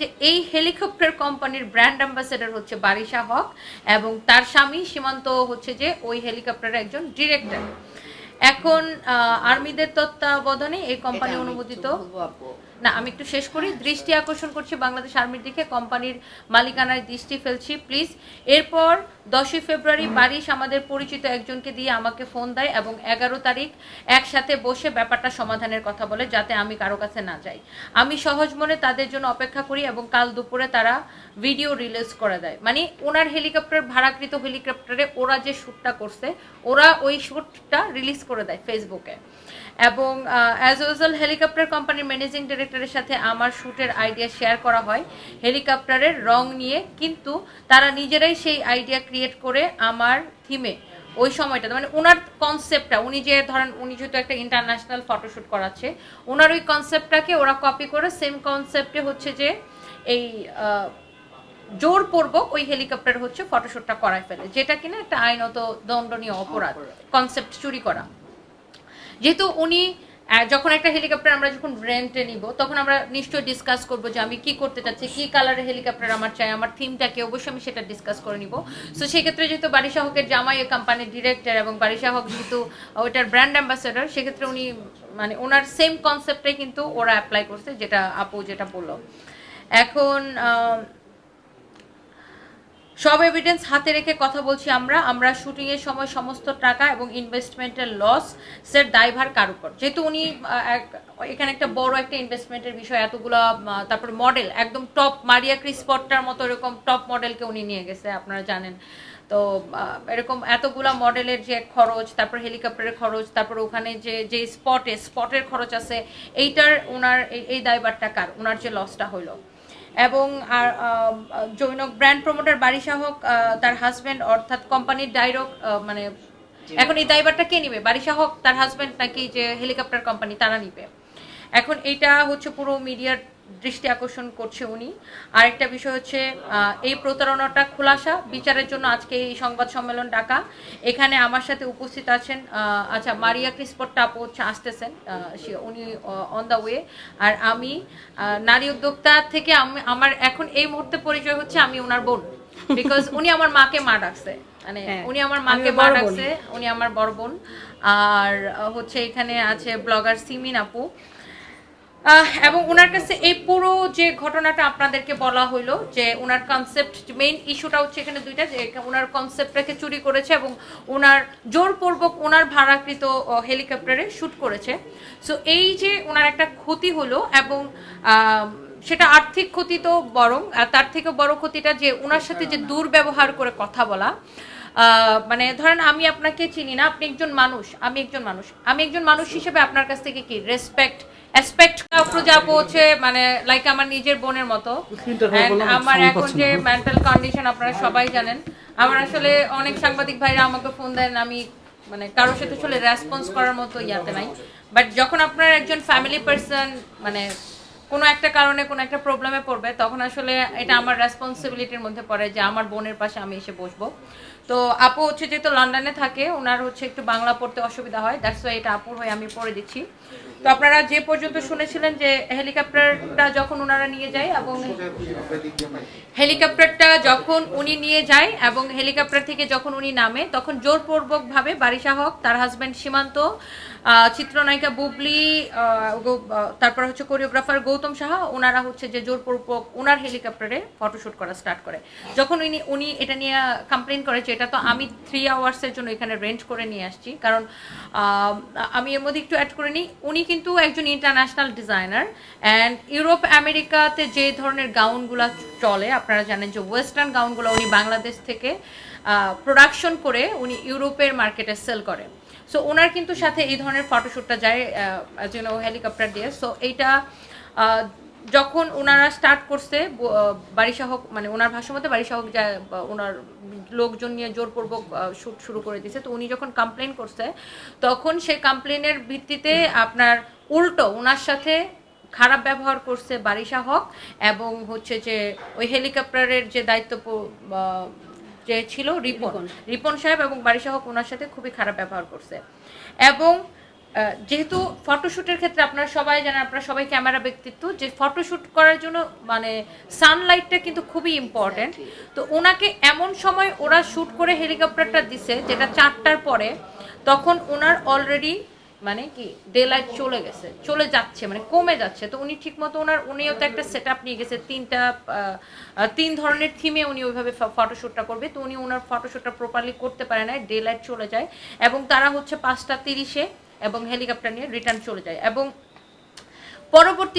যে এই হেলিকপ্টার কোম্পানির ব্র্যান্ড অ্যাম্বাসেডর হচ্ছে বারিশা হক এবং তার স্বামী সীমান্ত হচ্ছে যে ওই হেলিকপ্টারের একজন ডিরেক্টর এখন আর্মিদের তত্ত্বাবধানে এই কোম্পানি অনুমোদিত। না, আমি একটু শেষ করি। দৃষ্টি আকর্ষণ করছি বাংলাদেশ আর্মির দিকে, কোম্পানির মালিকানায় দৃষ্টি ফেলছি প্লিজ এরপর দশই ফেব্রুয়ারি বারিশ আমাদের পরিচিত একজনকে দিয়ে আমাকে ফোন দেয় এবং এগারো তারিখ একসাথে বসে ব্যাপারটা সমাধানের কথা বলে, যাতে আমি কারও কাছে না যাই। আমি সহজ মনে তাদের জন্য অপেক্ষা করি এবং কাল দুপুরে তারা ভিডিও রিলিজ করে দেয়। মানে ওনার হেলিকপ্টার ভাড়াকৃত হেলিকপ্টারে ওরা যে শ্যুটটা করছে, ওরা ওই শ্যুটটা রিলিজ করে দেয় ফেসবুকে এবং অ্যাজ ইউজুয়াল হেলিকপ্টার কোম্পানির ম্যানেজিং ডিরেক্টরের সাথে আমার শ্যুটের আইডিয়া শেয়ার করা হয়। হেলিকপ্টারের রং নিয়ে কিন্তু তারা নিজেরাই সেই আইডিয়া ক্রিয়েট করে আমার থিমে ওই সময়টাতে মানে ওনার কনসেপ্টটা উনি যে ধরেন উনি যেহেতু একটা ইন্টারন্যাশনাল ফটোশ্যুট করাচ্ছে ওনার ওই কনসেপ্টটাকে ওরা কপি করে সেম কনসেপ্টে হচ্ছে যে এই আহ, জোরপূর্বক ওই হেলিকপ্টার হচ্ছে ফটোশ্যুটটা করায় ফেলে যেটা কিনা একটা আইনত দণ্ডনীয় অপরাধ কনসেপ্ট চুরি করা। যেহেতু উনি যখন একটা হেলিকপ্টার আমরা যখন রেন্টে নিব, তখন আমরা নিশ্চয়ই ডিসকাস করব যে আমি কি করতে চাচ্ছি, কি কালারের হেলিকপ্টার আমার চাই, আমার থিমটাকে অবশ্যই আমি সেটা ডিসকাস করে নিব। সো সেক্ষেত্রে যেহেতু বারিশা হকের জামাই এই কোম্পানির ডিরেক্টর এবং বারিশা হক যেহেতু ওইটার ব্র্যান্ড অ্যাম্বাসেডর সেক্ষেত্রে উনি মানে ওনার সেম কনসেপ্টটাই কিন্তু ওরা অ্যাপ্লাই করছে, যেটা আপু যেটা বলল। এখন সব এভিডেন্স হাতে রেখে কথা বলছি আমরা। আমরা শুটিং এর সময় সমস্ত টাকা এবং ইনভেস্টমেন্টের লস সের দায়ভার কার উপর? যেহেতু উনি এখানে একটা বড় একটা ইনভেস্টমেন্টের বিষয়, এতগুলো তারপর মডেল একদম টপ মারিয়া ক্রিসপটটার মতো এরকম টপ মডেলকে উনি নিয়ে গেছে, আপনারা জানেন। তো এরকম এতগুলা মডেলের যে খরচ, তারপর হেলিকপ্টারের খরচ, তারপর ওখানে যে যে স্পটে স্পটের খরচ আছে, এইটার ওনার এই- দায়ভারটা কার? ওনার যে লসটা হইল। এবং আর জৈনক ব্র্যান্ড প্রমোটার বাড়ি শাহক আহ, তার হাজব্যান্ড অর্থাৎ কোম্পানির ডাইরক মানে এখন এই দায়বারটা কে নিবে? বাড়ি হোক তার হাজব্যান্ড নাকি যে হেলিকপ্টার কোম্পানি তারা নিবে? এখন এটা হচ্ছে পুরো মিডিয়ার দৃষ্টি আকর্ষণ করছে উনি। আরেকটা বিষয় হচ্ছে এই প্রতারণাটা খোলাসা বিচারের জন্য আজকে এই সংবাদ সম্মেলন ডাকা। এখানে আমার সাথে উপস্থিত আছেন আচ্ছা মারিয়া ক্রিসপটটা আপু হচ্ছে আসতেছেন সে- উনি অন দ্য ওয়ে আর আমি নারী উদ্যোক্তা থেকে আমি আমার এখন এই মুহূর্তে পরিচয় হচ্ছে আমি ওনার বোন। বিকজ উনি আমার মাকে মা ডাকছে। মানে হ্যাঁ, উনি আমার মাকে মা ডাকছে উনি আমার বড় বোন। আর হচ্ছে এখানে আছে ব্লগার সিমিন আপু। এবং ওনার কাছে এই পুরো যে ঘটনাটা আপনাদেরকে বলা হইল যে ওনার কনসেপ্ট মেইন ইস্যুটা হচ্ছে এখানে দুইটা, যে ওনার কনসেপ্টটাকে চুরি করেছে এবং ওনার জোরপূর্বক ওনার ভাড়াকৃত হেলিকপ্টারে শ্যুট করেছে। সো এই যে ওনার একটা ক্ষতি হলো এবং সেটা আর্থিক ক্ষতি তো বরং তার থেকে বড় ক্ষতিটা যে ওনার সাথে যে দুর্ব্যবহার করে কথা বলা মানে ধরেন আমি আপনাকে চিনি না, আপনি একজন মানুষ, আমি একজন মানুষ, আমি একজন মানুষ হিসেবে আপনার কাছ থেকে কি রেসপেক্ট অ্যাসপেক্ট প্রজাপো হচ্ছে মানে লাইক আমার নিজের বোনের মতো। আমার এখন যে মেন্টাল কন্ডিশন আপনারা সবাই জানেন আমার আসলে অনেক সাংবাদিক ভাইরা আমাকে ফোন দেন আমি মানে কারোর সাথে আসলে রেসপন্স করার মতো ইয়াতে নাই। বাট যখন আপনার একজন ফ্যামিলি পার্সন মানে কোনো একটা কারণে কোনো একটা প্রবলেমে পড়বে তখন আসলে এটা আমার রেসপন্সিবিলিটির মধ্যে পড়ে যে আমার বোনের পাশে আমি এসে বসবো। তো আপু হচ্ছে যেহেতু লন্ডনে থাকে ওনার হচ্ছে একটু বাংলা পড়তে অসুবিধা হয় দ্যাটস ওয়াই এটা আপুর হয়ে আমি পড়ে দিচ্ছি। তো আপনারা যে পর্যন্ত শুনেছিলেন যে হেলিকপ্টারটা যখন ওনারা নিয়ে যায় এবং হেলিকপ্টারটা যখন উনি নিয়ে যায় এবং হেলিকপ্টার থেকে যখন উনি নামে, তখন জোরপূর্বকভাবে বারিশা হক, তার হাজব্যান্ড সীমান্ত চিত্রনায়িকা বুবলি তারপর হচ্ছে কোরিওগ্রাফার গৌতম সাহা, ওনারা হচ্ছে যে জোরপূর্বক ওনার হেলিকপ্টারে ফটোশ্যুট করা স্টার্ট করে। যখন উনি উনি এটা নিয়ে কমপ্লেন করে যে এটা তো আমি থ্রি আওয়ার্সের জন্য এখানে রেন্ট করে নিয়ে আসছি, কারণ আমি এর মধ্যে একটু অ্যাড করে নিই, উনি কিন্তু একজন ইন্টারন্যাশনাল ডিজাইনার অ্যান্ড ইউরোপ আমেরিকাতে যে ধরনের গাউনগুলো চলে, আপনারা জানেন যে ওয়েস্টার্ন গাউনগুলো উনি বাংলাদেশ থেকে প্রোডাকশন করে উনি ইউরোপের মার্কেটে সেল করে। সো ওনার কিন্তু সাথে এই ধরনের ফটোশ্যুটটা যায় যেন হেলিকপ্টার দিয়ে। সো এইটা যখন ওনারা স্টার্ট করছে ব- আহ, মানে ওনার ভাষা মতে বারিশা হোক যা ওনার লোকজন নিয়ে জোরপূর্বক শ্যুট শুরু করে দিয়েছে। তো উনি যখন কমপ্লেন করছে তখন সেই কমপ্লেনের ভিত্তিতে আপনার উল্টো ওনার সাথে খারাপ ব্যবহার করছে বারিশা হক এবং হচ্ছে যে ওই হেলিকপ্টারের যে দায়িত্ব যে ছিল রিপন রিপন। সাহেব এবং বারিশা হক ওনার সাথে খুবই খারাপ ব্যবহার করছে। এবং যেহেতু ফটোশুটের ক্ষেত্রে আপনারা সবাই জানেন আপনারা সবাই ক্যামেরা ব্যক্তিত্ব যে ফটোশুট করার জন্য মানে সানলাইটটা কিন্তু খুবই ইম্পর্টেন্ট তো ওনাকে এমন সময় ওরা শ্যুট করে হেলিকপ্টারটা দিছে যেটা চারটার পরে তখন ওনার অলরেডি মানে কি ডে লাইট চলে গেছে চলে যাচ্ছে মানে কমে যাচ্ছে। তো উনি ঠিকমতো ওনার উনিও তো একটা সেট আপ নিয়ে গেছে তিনটা তিন ধরনের থিমে উনি ওইভাবে ফটোশ্যুটটা করবে। তো উনি ওনার ফটোশ্যুটটা প্রপারলি করতে পারে না ডে লাইট চলে যায়। এবং তারা হচ্ছে পাঁচটা তিরিশে এবং হেলিকপ্টার নিয়ে রিটার্ন চলে যায়। এবং পরবর্তী